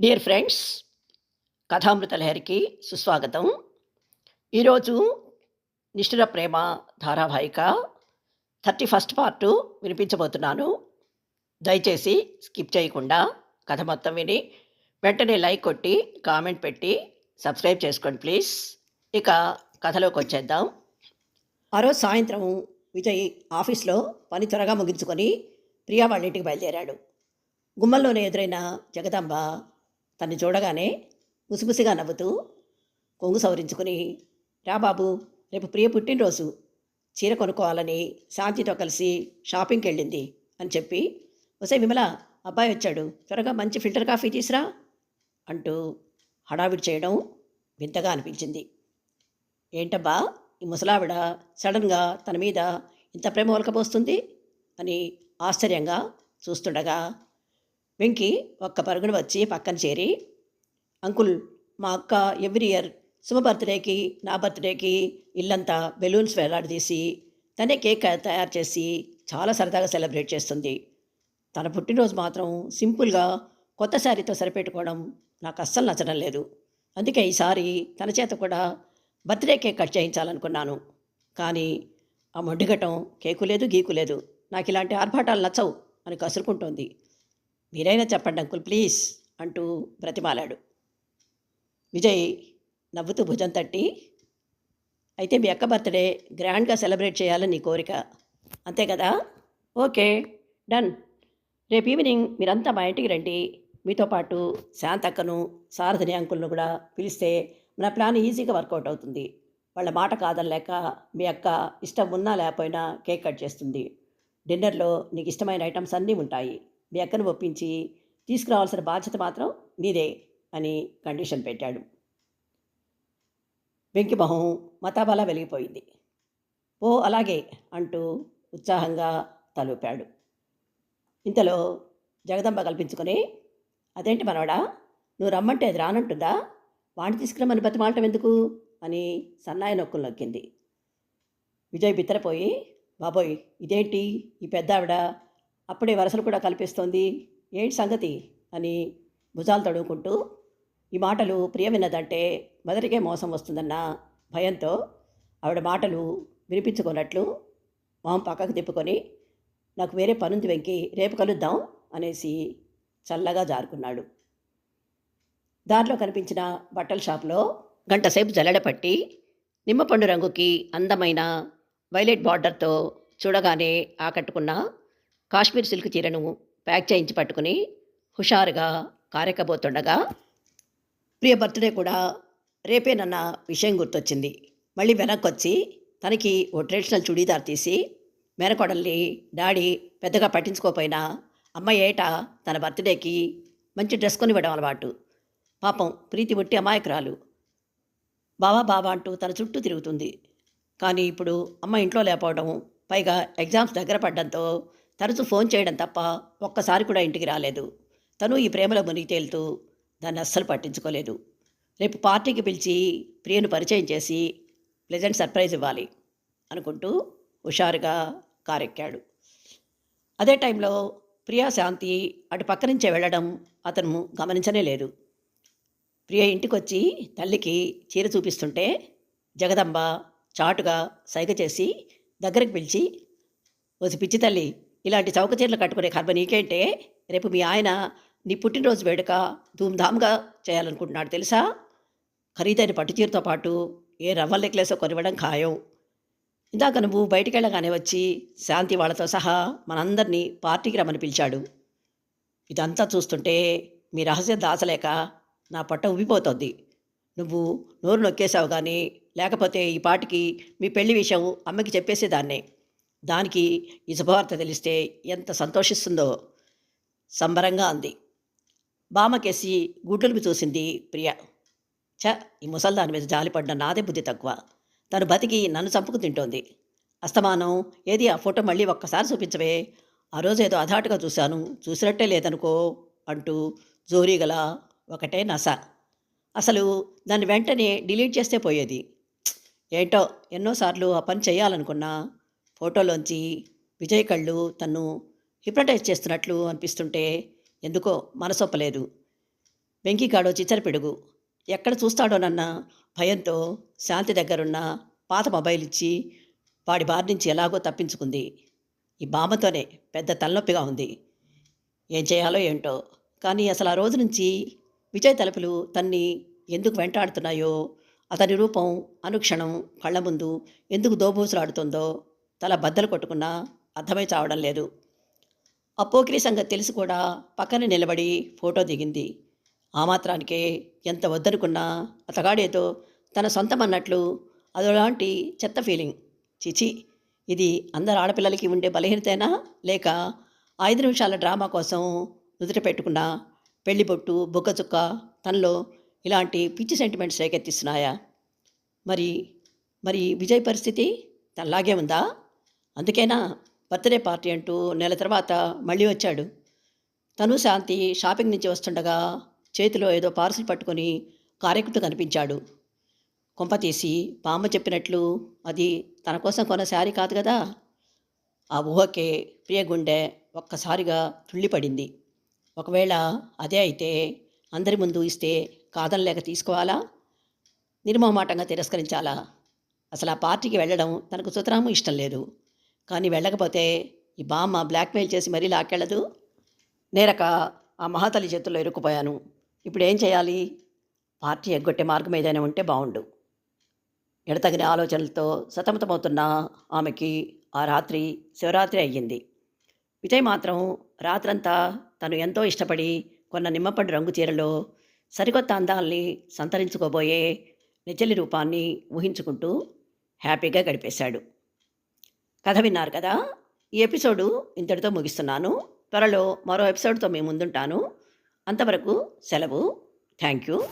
Dear friends కథామృత లహరికి సుస్వాగతం. ఈరోజు నిష్ఠుర ప్రేమ ధారావాహిక థర్టీ ఫస్ట్ పార్టు వినిపించబోతున్నాను. దయచేసి స్కిప్ చేయకుండా కథ మొత్తం విని వెంటనే లైక్ కొట్టి కామెంట్ పెట్టి సబ్స్క్రైబ్ చేసుకోండి ప్లీజ్. ఇక కథలోకి వచ్చేద్దాం. ఆ రోజు సాయంత్రం విజయ్ ఆఫీస్లో పని త్వరగా ముగించుకొని ప్రియా వాళ్ళ ఇంటికి బయలుదేరాడు. గుమ్మంలోనే ఎదురైన జగదాంబ తన్ని చూడగానే ముసిముసిగా నవ్వుతూ కొంగు సవరించుకుని రా బాబు రేపు ప్రియ పుట్టినరోజు. చీర కొనుక్కోవాలని శాంతితో కలిసి షాపింగ్కి వెళ్ళింది అని చెప్పి వసే విమల అబ్బాయి వచ్చాడు. త్వరగా మంచి ఫిల్టర్ కాఫీ తీసురా అంటూ హడావిడి చేయడం వింతగా అనిపించింది. ఏంటబ్బా ఈ ముసలావిడ సడన్గా తన మీద ఇంత ప్రేమ ఒలకపోస్తుంది? అని ఆశ్చర్యంగా చూస్తుండగా వెంకీ ఒక్క పరుగుడు వచ్చి పక్కన చేరి అంకుల్ మా అక్క ఎవ్రీ ఇయర్ శుభ బర్త్డేకి నా బర్త్డేకి ఇల్లంతా బెలూన్స్ వేలాడదీసి తనే కేక్ తయారు చేసి చాలా సరదాగా సెలబ్రేట్ చేస్తుంది. తన పుట్టినరోజు మాత్రం సింపుల్గా కొత్త శారీతో సరిపెట్టుకోవడం నాకు అస్సలు నచ్చడం లేదు. అందుకే ఈసారి తన చేత కూడా బర్త్డే కేక్ కట్ చేయించాలనుకున్నాను. కానీ ఆ మొండిగటం కేకు లేదు గీకు లేదు. నాకు ఇలాంటి ఆర్భాటాలు నచ్చవు అని కసురుకుంటోంది. మీరైనా చెప్పండి అంకుల్ ప్లీజ్ అంటూ బ్రతిమాలాడు. విజయ్ నవ్వుతూ భుజం తట్టి అయితే మీ అక్క బర్త్డే గ్రాండ్గా సెలబ్రేట్ చేయాలని నీ కోరిక. అంతే కదా? Okay done. రేపు ఈవినింగ్ మీరంతా మా ఇంటికి రండి. మీతో పాటు శాంతక్కను సారథిని అంకుల్ను కూడా పిలిస్తే మన ప్లాన్ ఈజీగా వర్కౌట్ అవుతుంది. వాళ్ళ మాట కాదనలేక మీ అక్క ఇష్టం ఉన్నా లేకపోయినా కేక్ కట్ చేస్తుంది. డిన్నర్లో నీకు ఇష్టమైన ఐటమ్స్ అన్నీ ఉంటాయి. మీ అక్కను ఒప్పించి తీసుకురావాల్సిన బాధ్యత మాత్రం నీదే అని కండిషన్ పెట్టాడు. వెంకి మొహం వెలిగిపోయింది. ఓ అలాగే అంటూ ఉత్సాహంగా తలూపాడు. ఇంతలో జగదంబ కల్పించుకొని అదేంటి మనవడా నువ్వు రమ్మంటే అది రానంటుందా? వాడిని తీసుకురమ్మని బతిమాలటం ఎందుకు? అని సన్నాయి నొక్కులు నొక్కింది. విజయ్ బిత్తరపోయి బాబోయ్ ఇదేంటి? ఈ పెద్ద ఆవిడ అప్పుడే వరసలు కూడా కల్పిస్తోంది. ఏంటి సంగతి? అని భుజాలు తడుముకుంటూ ఈ మాటలు ప్రియ విన్నదంటే మొదటికే మోసం వస్తుందన్న భయంతో ఆవిడ మాటలు వినిపించుకున్నట్లు మొహం పక్కకు తిప్పుకొని నాకు వేరే పనుంది వెంకి రేపు కలుద్దాం అనేసి చల్లగా జారుకున్నాడు. దారిలో కనిపించిన బట్టల షాప్లో గంటసేపు జల్లడపట్టి నిమ్మపండు రంగుకి అందమైన వైలెట్ బార్డర్తో చూడగానే ఆకట్టుకున్న కాశ్మీర్ సిల్క్ చీరను ప్యాక్ చేయించి పట్టుకుని హుషారుగా కారెక్కబోతుండగా ప్రియ బర్త్డే కూడా రేపేనన్న విషయం గుర్తొచ్చింది. మళ్ళీ వెనక్కి వచ్చి తనకి ఓ ట్రెడిషనల్ చుడీదార్ తీసి మేనకోడల్ని డాడీ పెద్దగా పట్టించుకోపోయినా అమ్మ ఏట తన బర్త్డేకి మంచి డ్రెస్ కొనివ్వడం అలవాటు. పాపం ప్రీతి ఒట్టి అమాయకురాలు. బావా బావా అంటూ తన చుట్టూ తిరుగుతుంది. కానీ ఇప్పుడు అమ్మ ఇంట్లో లేకపోవడం పైగా ఎగ్జామ్స్ దగ్గర పడ్డంతో తరచు ఫోన్ చేయడం తప్ప ఒక్కసారి కూడా ఇంటికి రాలేదు. తను ఈ ప్రేమలో మునిగి తేలుతూ దాన్ని అస్సలు పట్టించుకోలేదు. రేపు పార్టీకి పిలిచి ప్రియను పరిచయం చేసి ప్లెజెంట్ సర్ప్రైజ్ ఇవ్వాలి అనుకుంటూ హుషారుగా కారెక్కాడు. అదే టైంలో ప్రియా శాంతి అటు పక్క నుంచే వెళ్ళడం అతను గమనించనే లేదు. ప్రియ ఇంటికొచ్చి తల్లికి చీర చూపిస్తుంటే జగదంబ చాటుగా సైగ చేసి దగ్గరకు పిలిచి ఓసి పిచ్చి తల్లి ఇలాంటి చౌక చీరలు కట్టుకునే కర్మ నీకేంటే రేపు మీ ఆయన నీ పుట్టినరోజు వేడుక ధూమ్ధామ్గా చేయాలనుకుంటున్నాడు తెలుసా? ఖరీదైన పట్టు చీరతో పాటు ఏ రవ్వ నెక్లెస్ కొనివ్వడం ఖాయం. ఇందాక నువ్వు బయటికి వెళ్ళగానే వచ్చి శాంతి వాళ్ళతో సహా మనందరినీ పార్టీకి రమ్మని పిలిచాడు. ఇదంతా చూస్తుంటే మీ రహస్యం దాచలేక నా పట్ట ఉబ్బిపోతుంది. నువ్వు నోరు నొక్కేశావు కానీ లేకపోతే ఈ పాటికి మీ పెళ్ళి విషయం అమ్మకి చెప్పేసేదాన్నే. దానికి ఈ శుభవార్త తెలిస్తే ఎంత సంతోషిస్తుందో. సంబరంగా అంది. బామకేసి గుడ్లను చూసింది ప్రియ. చ ఈ ముసల్దాని మీద జాలిపడ్డ నాదే బుద్ధి తక్కువ. తను బతికి నన్ను చంపుకు తింటోంది. అస్తమానం ఏది ఆ ఫోటో మళ్ళీ ఒక్కసారి చూపించవే? ఆ రోజు ఏదో అధాటుగా చూశాను. చూసినట్టే లేదనుకో అంటూ జోరీగల ఒకటే నస. అసలు దాన్ని వెంటనే డిలీట్ చేస్తే పోయేది. ఏంటో ఎన్నోసార్లు ఆ పని చేయాలనుకున్నా ఫోటోలోంచి విజయ్ కళ్ళు తన్ను హిప్నటైజ్ చేస్తున్నట్లు అనిపిస్తుంటే ఎందుకో మనసొప్పలేదు వెంకీగాడో చిచ్చర పిడుగు. ఎక్కడ చూస్తాడోనన్న భయంతో శాంతి దగ్గరున్న పాత మొబైల్ ఇచ్చి వాడి బారి నుంచి ఎలాగో తప్పించుకుంది. ఈ బామ్మతోనే పెద్ద తలనొప్పిగా ఉంది. ఏం చేయాలో ఏంటో. కానీ అసలు ఆ రోజు నుంచి విజయ్ తలుపులు తన్ని ఎందుకు వెంటాడుతున్నాయో అతని రూపం అనుక్షణం కళ్ళ ముందు ఎందుకు దోబూసులాడుతుందో తల బద్దలు కొట్టుకున్నా అర్థమై చావడం లేదు. ఆ సంగతి తెలిసి కూడా పక్కన నిలబడి ఫోటో దిగింది. ఆ మాత్రానికే ఎంత వద్దనుకున్నా అతగాడేదో తన సొంతం అన్నట్లు అదోలాంటి చెత్త ఫీలింగ్ చిచి ఇది అందరు ఆడపిల్లలకి ఉండే బలహీనతేనా? లేక ఐదు నిమిషాల డ్రామా కోసం నుదుట పెట్టుకున్న పెళ్ళి బొట్టు చుక్క తనలో ఇలాంటి పిచ్చి సెంటిమెంట్స్ రేకెత్తిస్తున్నాయా? మరి మరి విజయ్ పరిస్థితి తనలాగే ఉందా? అందుకేనా బర్త్డే పార్టీ అంటూ నెల తర్వాత మళ్ళీ వచ్చాడు. తను శాంతి షాపింగ్ నుంచి వస్తుండగా చేతిలో ఏదో పార్సిల్ పట్టుకొని కారెక్కుతూ కనిపించాడు. కొంప తీసి పామ చెప్పినట్లు అది తన కోసం కొన్న శారీ కాదు కదా? ఆ ఊహకే ప్రియ గుండె ఒక్కసారిగా తుళ్ళిపడింది. ఒకవేళ అదే అయితే అందరి ముందు ఇస్తే కాదనలేక తీసుకోవాలా? నిర్మోమాటంగా తిరస్కరించాలా? అసలు ఆ పార్టీకి వెళ్ళడం తనకు సుతరాము ఇష్టం లేదు. కానీ వెళ్ళకపోతే ఈ బామ్మ బ్లాక్మెయిల్ చేసి మరీ లాక్కెళ్ళదు. నేరక ఆ మహాతల్లి చేతుల్లో ఇరుక్కుపోయాను. ఇప్పుడు ఏం చేయాలి? పార్టీ ఎగ్గొట్టే మార్గం ఏదైనా ఉంటే బాగుండు ఎడతగిన ఆలోచనలతో సతమతమవుతున్న ఆమెకి ఆ రాత్రి శివరాత్రి అయ్యింది. విజయ్ మాత్రం రాత్రంతా తను ఎంతో ఇష్టపడి కొన్న నిమ్మపండు రంగు చీరలో సరికొత్త అందాల్ని సంతరించుకోబోయే నిజలి రూపాన్ని ఊహించుకుంటూ హ్యాపీగా గడిపేశాడు. కథ విన్నారు కదా? ఈ ఎపిసోడు ఇంతటితో ముగిస్తున్నాను. త్వరలో మరో ఎపిసోడ్తో మీ ముందుంటాను. అంతవరకు సెలవు. Thank you